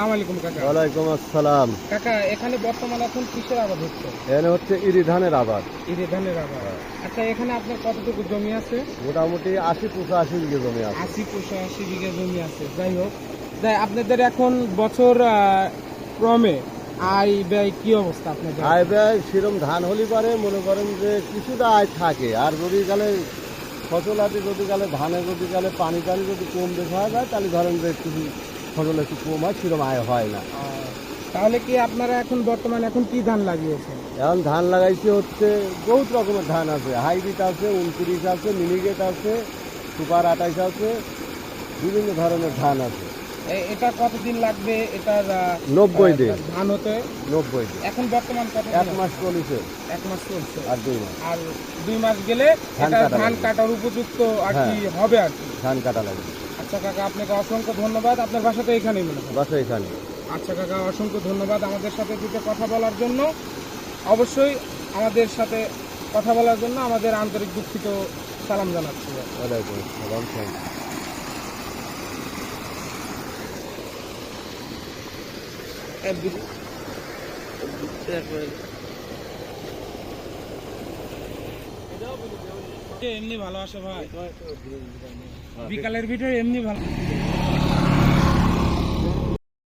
আলাইকুম কাকা। ওয়ালাইকুম আসসালাম। কাকা এখানে বর্তমানে এখন কিসের আবাদ হচ্ছে? এখানে হচ্ছে ইরি ধানের আবাদ। ইরি ধানের আবাদ। আচ্ছা এখানে আপনার কতটুকু জমি আছে? মোটামুটি আশি পঁচাশি বিঘে জমি আছে। আশি পঁচাশি বিঘা জমি আছে। যাই হোক যাই আপনাদের এখন বছর ক্রমে আয় ব্যয় কি অবস্থা আপনাদের? আয় ব্যয় সেরকম ধান হলি পারে মনে করেন যে কিছুটা আয় থাকে। আর যদি গেলে ফসল আছে যদি গেলে ধানে যদি গেলে পানি টানি যদি কম বেশি হয়ে যায় তাহলে ধরেন যে একটু ফসল একটু কম হয় সেরকম আয় হয় না। তাহলে কি আপনারা এখন বর্তমানে এখন কি ধান লাগিয়েছেন? এখন ধান লাগাইছে হচ্ছে বহুত রকমের ধান আছে। হাইব্রিড আছে উনত্রিশ আছে মিনিগেট আছে সুপার আঠাইশ আছে বিভিন্ন ধরনের ধান আছে। এটা কতদিন লাগবে? এটার নব্বই দিন। ধান হতে? নব্বই দিন। এখন বর্তমান কত এক মাস চলেছে। এক মাস চলছে। আর দুই মাস। আর দুই মাস গেলে ধান ধান কাটার উপযুক্ত আর কি হ্যাঁ। হবে আর কি? ধান কাটা লাগবে। আচ্ছা কাকা আপনাকে অসংখ্য ধন্যবাদ। আপনার বাসা তো এখানেই মনে হয়। বাসা এখানে। আচ্ছা কাকা অসংখ্য ধন্যবাদ আমাদের সাথে দুটো কথা বলার জন্য। অবশ্যই আমাদের সাথে কথা বলার জন্য আমাদের আন্তরিক দুঃখিত সালাম জানাচ্ছি। ওয়ালাইকুম আসসালাম থ্যাংক ইউ এমনি ভালো আসে ভাই। বিকালের ভিডিও এমনি ভালো।